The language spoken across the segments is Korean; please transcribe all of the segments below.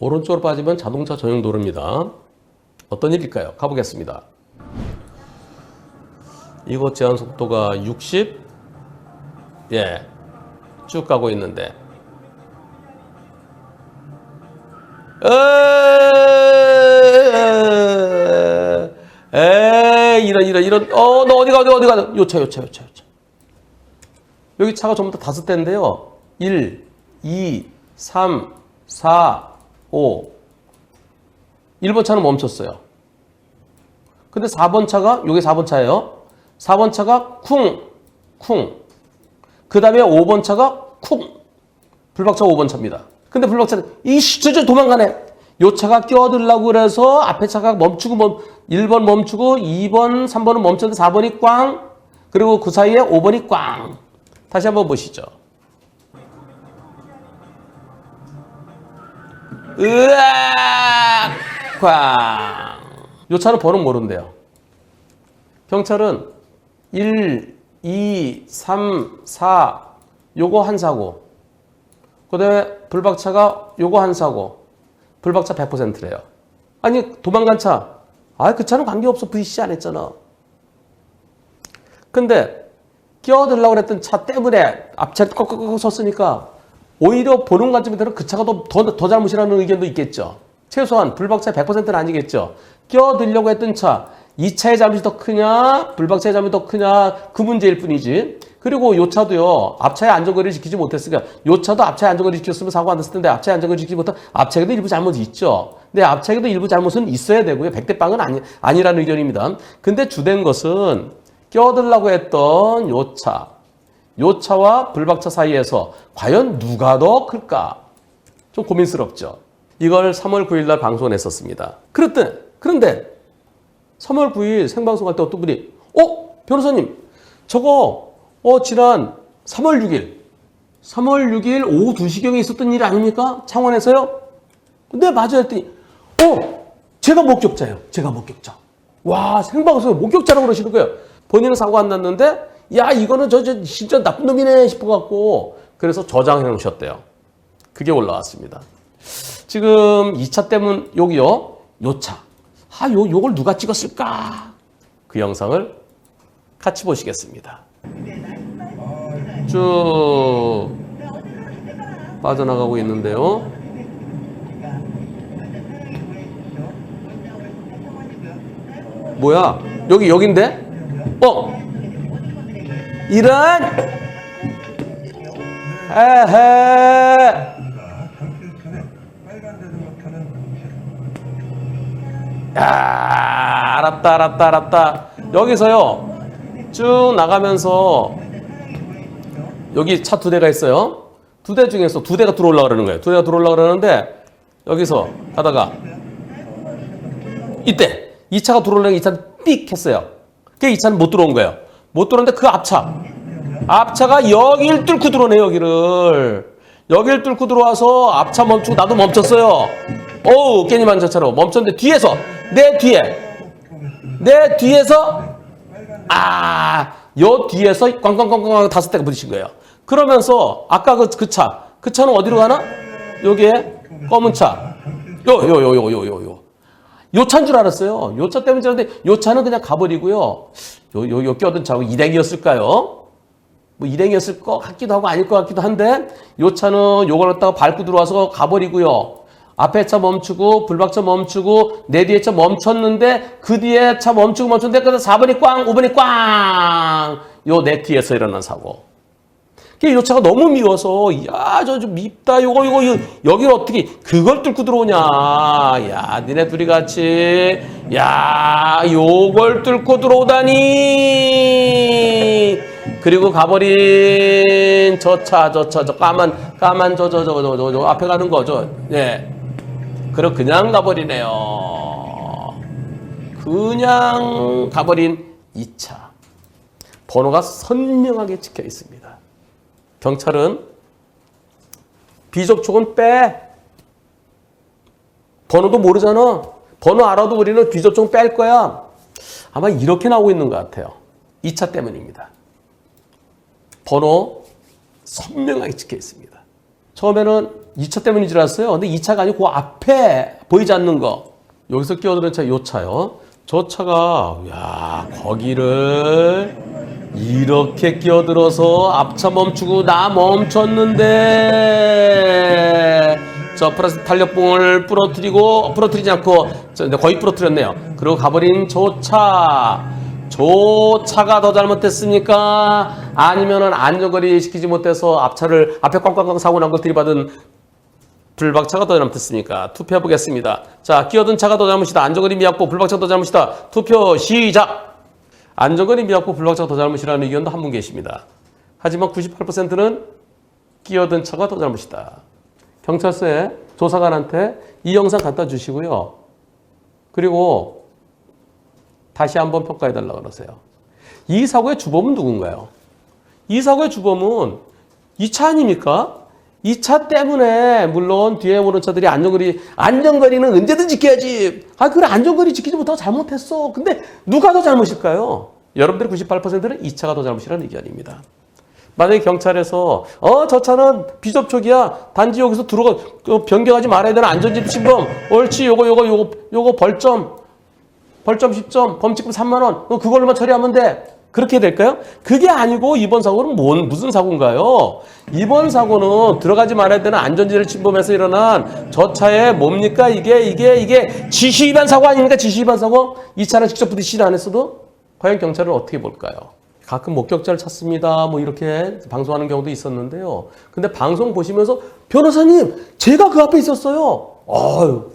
오른쪽으로 빠지면 자동차 전용 도로입니다. 어떤 일일까요? 가보겠습니다. 이곳 제한 속도가 60, 예, 쭉 가고 있는데. 에, 에, 이런, 이런, 이런, 어, 너 어디 가, 어디 가, 어디 가. 요차, 요차, 요차, 요차. 여기 차가 전부 다 다섯 대인데요. 1, 2, 3, 4, 5. 1번 차는 멈췄어요. 근데 4번 차가, 요게 4번 차예요. 4번 차가 쿵, 쿵. 그 다음에 5번 차가 쿵. 불박차 5번 차입니다. 근데 불박차는 이씨, 저, 저 도망가네. 요 차가 끼어들려고 그래서 앞에 차가 멈추고, 멈, 1번 멈추고, 2번, 3번은 멈췄는데 4번이 꽝. 그리고 그 사이에 5번이 꽝. 다시 한번 보시죠. 으악! 꽝! 요 차는 번호 모른대요. 경찰은 1, 2, 3, 4 요거 한 사고 그 다음에 불박차가 요거 한 사고 불박차 100%래요. 아니 도망간 차. 아 그 차는 관계없어 VC 안 했잖아. 근데 끼어들려고 그랬던 차 때문에 앞차를 꺾꺾꺾 섰으니까 오히려 보는 관점에서는 그 차가 더, 더, 더 잘못이라는 의견도 있겠죠. 최소한 불박차 100%는 아니겠죠. 끼어들려고 했던 차, 이 차의 잘못이 더 크냐, 불박차의 잘못이 더 크냐, 그 문제일 뿐이지. 그리고 요 차도요, 앞차의 안전거리를 지키지 못했으니까, 요 차도 앞차의 안전거리를 지켰으면 사고 안 났을 텐데, 앞차의 안전거리를 지키지 못한 앞차에도 일부 잘못이 있죠. 근데 앞차에도 일부 잘못은 있어야 되고요. 백대빵은 아니, 아니라는 의견입니다. 근데 주된 것은 끼어들려고 했던 요 차, 요 차와 불박차 사이에서 과연 누가 더 클까? 좀 고민스럽죠. 이걸 3월 9일 날 방송을 했었습니다. 그런데, 그런데 3월 9일 생방송할 때 어떤 분이, 어? 변호사님, 저거, 어, 지난 3월 6일, 3월 6일 오후 2시경에 있었던 일 아닙니까? 창원에서요? 네, 맞아요. 했더니, 어, 제가 목격자예요. 제가 목격자. 와, 생방송에 목격자라고 그러시는 거예요. 본인은 사고 안 났는데, 야, 이거는 저, 저, 진짜 나쁜 놈이네 싶어갖고, 그래서 저장해 놓으셨대요. 그게 올라왔습니다. 지금 2차 때문, 여기요. 요 차. 아, 요, 요걸 누가 찍었을까? 그 영상을 같이 보시겠습니다. 쭉 빠져나가고 있는데요. 뭐야? 여기, 여긴데? 어? 이런! 에헤! 야, 알았다, 알았다, 알았다. 여기서요, 쭉 나가면서, 여기 차 두 대가 있어요. 두 대 중에서 두 대가 들어올라 그러는 거예요. 두 대가 들어올라 그러는데, 여기서 가다가, 이때, 이 차가 들어오려면 이 차는 삑 했어요. 그이 차는 못 들어온 거예요. 못 들어오는데 그 앞차, 앞차가 여길 뚫고 들어오네, 여기를. 여길 뚫고 들어와서 앞차 멈추고 나도 멈췄어요. 어우, 깻잎 한 차처럼 멈췄는데 뒤에서, 내 뒤에, 내 뒤에서, 아, 요 뒤에서 꽝꽝꽝꽝 다섯 대가 부딪힌 거예요. 그러면서 아까 그, 그 차, 그 차는 어디로 가나? 여기에 검은 차. 요, 요, 요, 요, 요, 요, 요. 요 차인 줄 알았어요. 요차 때문에 저런데 요 차는 그냥 가버리고요. 요, 요, 요 껴든 차고 일행이었을까요? 뭐 일행이었을 것 같기도 하고 아닐 것 같기도 한데 요 차는 요걸 갖다가 밟고 들어와서 가버리고요. 앞에 차 멈추고 불박차 멈추고 내 뒤에 차 멈췄는데 그 뒤에 차 멈추고 멈췄는데 그래서 4번이 꽝 5번이 꽝 요 내 뒤에서 일어난 사고 요 차가 너무 미워서 야저 좀 밉다 요거 요거 요, 여기를 어떻게 그걸 뚫고 들어오냐. 야 니네 둘이 같이. 야 요걸 뚫고 들어오다니. 그리고 가버린 저 차 저 차 저 까만 까만 저 저 저 저 저 저 앞에 가는 거죠 예. 그럼 그냥 가버리네요. 그냥 가버린 이 차. 번호가 선명하게 찍혀 있습니다. 경찰은 비접촉은 빼. 번호도 모르잖아. 번호 알아도 우리는 비접촉 뺄 거야. 아마 이렇게 나오고 있는 것 같아요. 2차 때문입니다. 번호 선명하게 찍혀 있습니다. 처음에는 2차 때문인 줄 알았어요. 근데 2차가 아니고 그 앞에 보이지 않는 거. 여기서 끼어드는 차, 요 차요. 저 차가, 야, 거기를 이렇게 끼어들어서 앞차 멈추고 나 멈췄는데 저 플라스틱 탄력봉을 부러뜨리고 부러뜨리지 않고 거의 부러뜨렸네요. 그리고 가버린 저 차. 저 차가 더 잘못했습니까? 아니면은 안전거리 시키지 못해서 앞차를 앞에 꽝꽝꽝 사고 난걸 들이받은 불박차가 더 잘못했습니까? 투표해 보겠습니다. 자, 끼어든 차가 더 잘못이다. 안전거리 미약보 불박차가 더 잘못이다. 투표 시작. 안전거리 미약보 불박차가 더 잘못이라는 의견도 한 분 계십니다. 하지만 98%는 끼어든 차가 더 잘못이다. 경찰서에 조사관한테 이 영상 갖다 주시고요. 그리고 다시 한번 평가해 달라고 그러세요. 이 사고의 주범은 누군가요? 이 사고의 주범은 이 차 아닙니까? 이 차 때문에 물론 뒤에 오는 차들이 안전거리 안전거리는 언제든 지켜야지. 아 그래 안전거리 지키지 못하고 잘못했어. 근데 누가 더 잘못일까요? 여러분들의 98%는 이 차가 더 잘못이라는 의견입니다. 만약에 경찰에서 어 저 차는 비접촉이야 단지 여기서 들어가 그 변경하지 말아야 되는 안전지표 신범 옳지 요거 요거 요거 요거 벌점 벌점 10점 범칙금 3만 원 어, 그걸로만 처리하면 돼 그렇게 될까요? 그게 아니고 이번 사고는 뭔 무슨 사고인가요? 이번 사고는 들어가지 말아야 되는 안전지를 침범해서 일어난 저 차에 뭡니까 이게 이게 이게 지시 위반 사고 아닙니까 지시 위반 사고 이 차는 직접 부딪히지 않았어도 과연 경찰은 어떻게 볼까요? 가끔 목격자를 찾습니다. 뭐 이렇게 방송하는 경우도 있었는데요. 근데 방송 보시면서 변호사님, 제가 그 앞에 있었어요. 아유,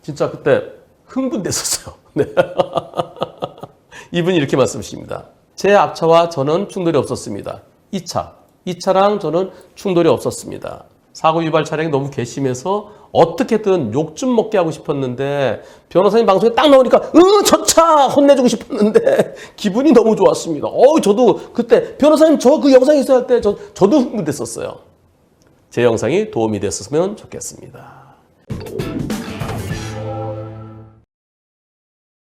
진짜 그때 흥분됐었어요. 네. 이분이 이렇게 말씀하십니다. 제 앞차와 저는 충돌이 없었습니다. 이 차, 이 차랑 저는 충돌이 없었습니다. 사고 유발 차량이 너무 괘씸해서 어떻게든 욕 좀 먹게 하고 싶었는데 변호사님 방송에 딱 나오니까 으저 차 혼내주고 싶었는데 기분이 너무 좋았습니다. 어 저도 그때 변호사님 저 그 영상 있어야 할 때 저 저도 흥분됐었어요. 제 영상이 도움이 됐었으면 좋겠습니다.